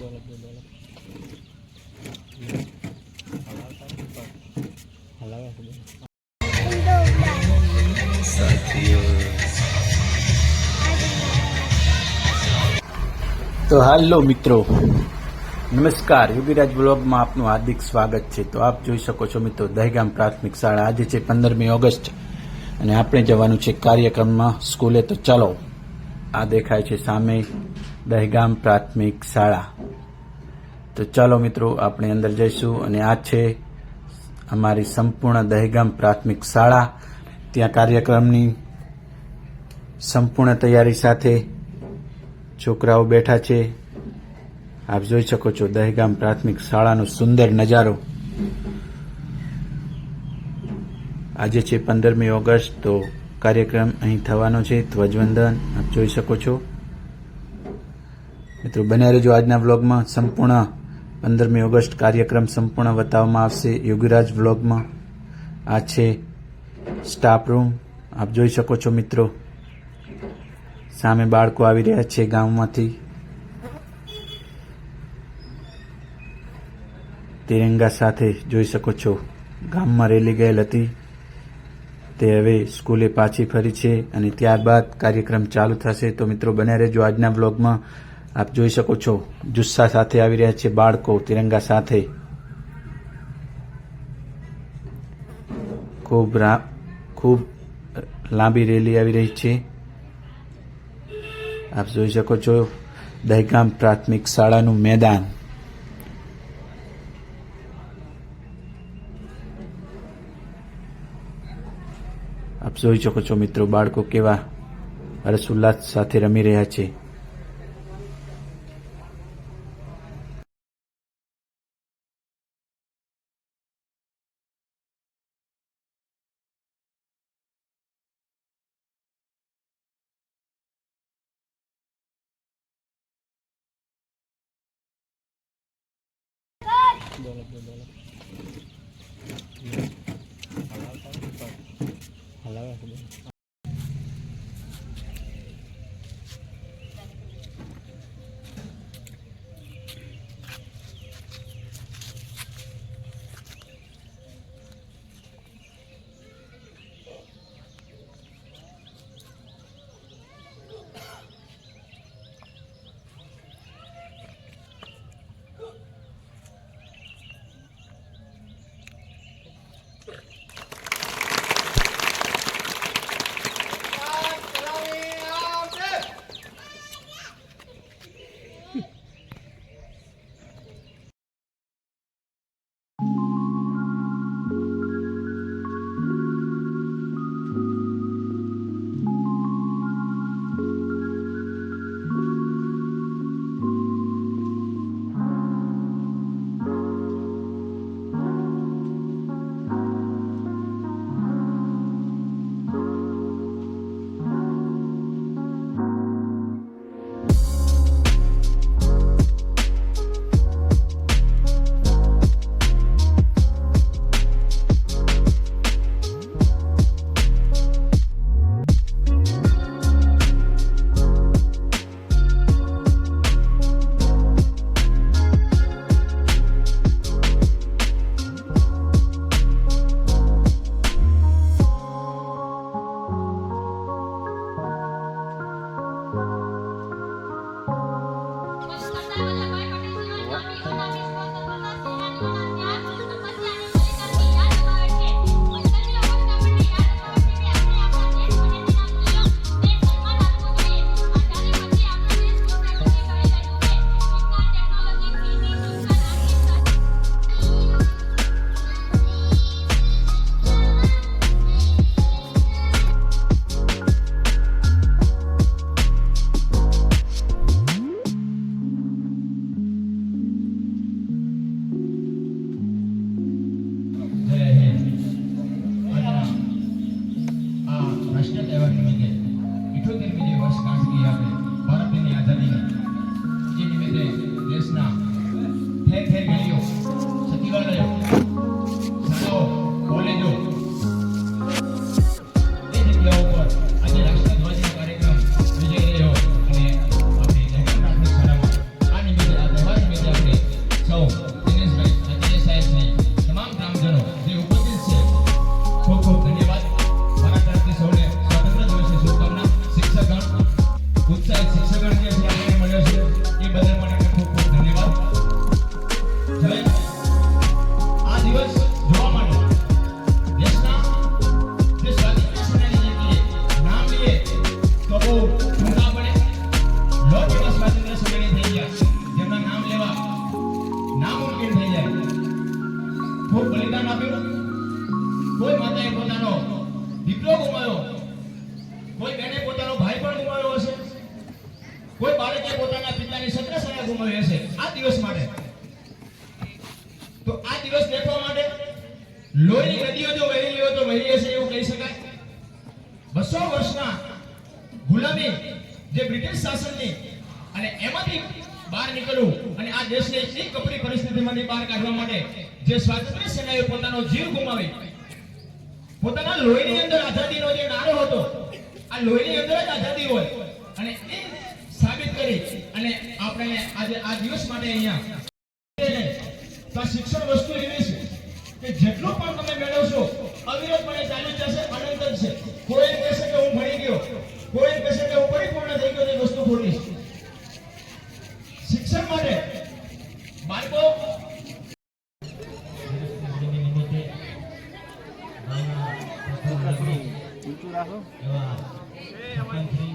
બોલો બે બોલો હલાવે તો હાલો મિત્રો, નમસ્કાર. યોગીરાજ બ્લોગમાં આપનું હાર્દિક સ્વાગત છે. તો આપ જોઈ શકો છો મિત્રો, દહેગામ પ્રાથમિક શાળા. આજે છે પંદરમી ઓગસ્ટ અને આપણે જવાનું છે કાર્યક્રમમાં સ્કૂલે. તો ચાલો, આ દેખાય છે સામે. દહેગામ પ્રાથમિક શાળા. તો ચાલો મિત્રો, આપણે અંદર જઈશું અને આ છે અમારી સંપૂર્ણ દહેગામ પ્રાથમિક શાળા. ત્યાં કાર્યક્રમની સંપૂર્ણ તૈયારી સાથે છોકરાઓ બેઠા છે. આપ જોઈ શકો છો દહેગામ પ્રાથમિક શાળાનો સુંદર નજારો. આજે છે પંદરમી ઓગસ્ટ, તો કાર્યક્રમ અહીં થવાનો છે. ધ્વજવંદન, આપ જોઈ શકો છો. મિત્રો બન્યા રહેજો આજના વ્લોગમાં સંપૂર્ણ. પંદરમી ઓગસ્ટ કાર્યક્રમ સંપૂર્ણ બતાવવામાં આવશે. યોગીરાજ વ્લોગમાં આ છે સ્ટાફ રૂમ આપ જોઈ શકો છો મિત્રો, સામે બાળકો આવી રહ્યા છે ગામમાંથી. તિરંગા સાથે જોઈ શકો છો, ગામમાં રેલી ગયેલ હતી. તે હવે સ્કૂલે પાછી ફરી છે અને ત્યારબાદ કાર્યક્રમ ચાલુ થશે. તો મિત્રો બન્યા રહેજો આજના બ્લોગમાં આપ જોઈ શકો છો, જુસ્સા સાથે આવી રહ્યા છે બાળકો, તિરંગા સાથે. ખૂબ ખૂબ લાંબી રેલી આવી રહી છે. આપ જોઈ શકો છો, દહેગામ પ્રાથમિક શાળાનું મેદાન. આપ જોઈ શકો છો મિત્રો, બાળકો કેવા હર્ષ ઉલ્લાસ સાથે રમી રહ્યા છે. બોલો બે બોલો હલાવે છે બોલો દીકરો ગુમાવ્યો કોઈ બેને પોતાનો ભાઈ પણ ગુમાવ્યો હશે? કોઈ બાળકે પોતાના પિતાની સત્રસયા ગુમાવી હશે? આ દિવસ માટે. તો આ દિવસ દેખવા માટે લોહીની નદીઓ જો વહેલી હોય તો વહેલી હશે એવું કહી શકાય? બસો વર્ષના ગુલામી જે બ્રિટિશ શાસનની અને એમાંથી બહાર નીકળવું અને આ દેશને એક કપરી પરિસ્થિતિમાંથી બહાર કાઢવા માટે જે સ્વાતંત્ર્ય સેનાએ પોતાનો જીવ ગુમાવી પોતાના લોહીની અંદર આઝાદીનો જે નારો હતો, આ લોહીની અંદર જ આઝાદી હોય. અને એ સાબિત કરી અને આપણે આજે આ દિવસ માટે અહીંયા તો શિક્ષણ વસ્તુ એવી છે કે જેટલું પણ તમે મેળવશો, અવિરતપણે ચાલુ જશે અનંત છે એવા સરપંચશ્રી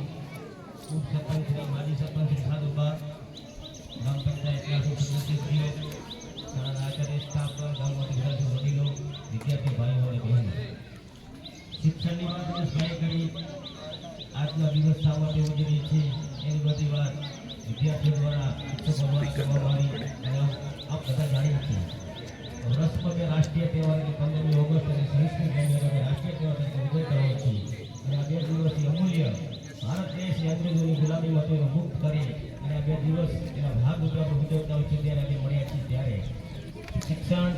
ઉપસરપંચશ્રી માજી સરપંચશ્રી સાધુબા ગ્રામ પંચાયતના સદસ્યશ્રીઓ શાળાના આચાર્ય સ્ટાફ વિદ્યાર્થી ભાઈઓ અને બહેનો શિક્ષણની વાત છીએ એની બધી વાત વિદ્યાર્થીઓ દ્વારા શિક્ષકો દ્વારા કરવામાં આવી અને આપ બધા જાણીએ છીએ રાષ્ટ્રીય તહેવાર એટલે પંદરમી ઓગસ્ટ અને છવ્વીસમી જાન્યુઆરી રાષ્ટ્રીય તહેવાર તરીકે ઉજવતા હોય છે અને આ બે દિવસની અમૂલ્ય ભારત દેશ અંગ્રેજોની ગુલામીમાંથી એનો મુક્ત કરી અને આ બે દિવસ એના ભાગ રૂપે આપણે છે ત્યારે આજે મળ્યા છીએ ત્યારે. શિક્ષણ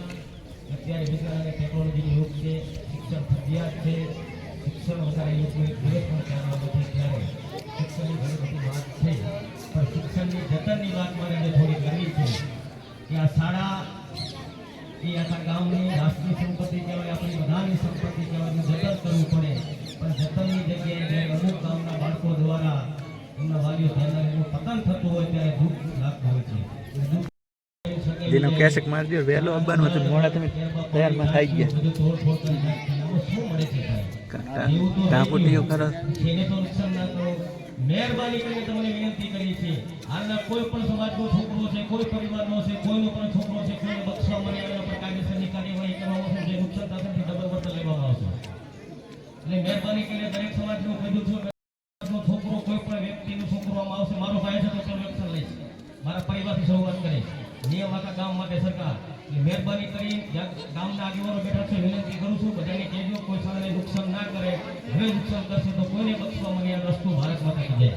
અત્યારે વિજ્ઞાન અને ટેકનોલોજીનો યુગ છે. શિક્ષણ ફરજિયાત છે. શિક્ષણ વધારે લોકોએ એક પણ ચાલવા નથી ત્યારે શિક્ષણની ઘણી બધી વાત છે. પણ શિક્ષણની જતનની વાત મારે આજે થોડી કરવી છે કે આ શાળા એ આખા ગામની રાષ્ટ્રીય સંપત્તિ કહેવાય, આપણી બધાની સંપત્તિ કહેવાય જતન કરવું પડે. પણ જતનની જગ્યાએ અમુક ગામના બાળકો દ્વારા એમના વાલીઓ ધ્યાન એનું પતન થતું હોય ત્યારે દુઃખ લાગતું હોય છે. જેનો દો વહેલો હતું મોડા તમે તૈયારમાં થઈ ગયા. કરી મહેરબાની કરીને તમને વિનંતી હાલના કોઈ પણ સમાજનો છોકરો છે કોઈ પરિવારનો છે કોઈનો પણ છોકરો છે કોઈને બક્ષવા મળે એના પર કાયદેસરની કાર્યવાહી કરવામાં આવશે જે નુકસાન થશે ડબલ વળતર લેવામાં આવશે. એટલે મહેરબાની કરીને દરેક સમાજનું કીધું છું છોકરો, કોઈ પણ વ્યક્તિનું છોકરો આમાં આવશે, મારો ભાઈ છે તો એક્શન લઈશ. મારા પરિવારથી શરૂઆત કરીશ. નિયમ આખા ગામ માટે સરકાર. એટલે મહેરબાની કરી ગામના આગેવાનો બેઠા છે, વિનંતી કરું છું, બધાને કહેજો, કોઈ શાળાને નુકસાન ના કરે, હવે નુકસાન કરશે તો કોઈને બચવા મને આ ભારતમાં થઈ જય.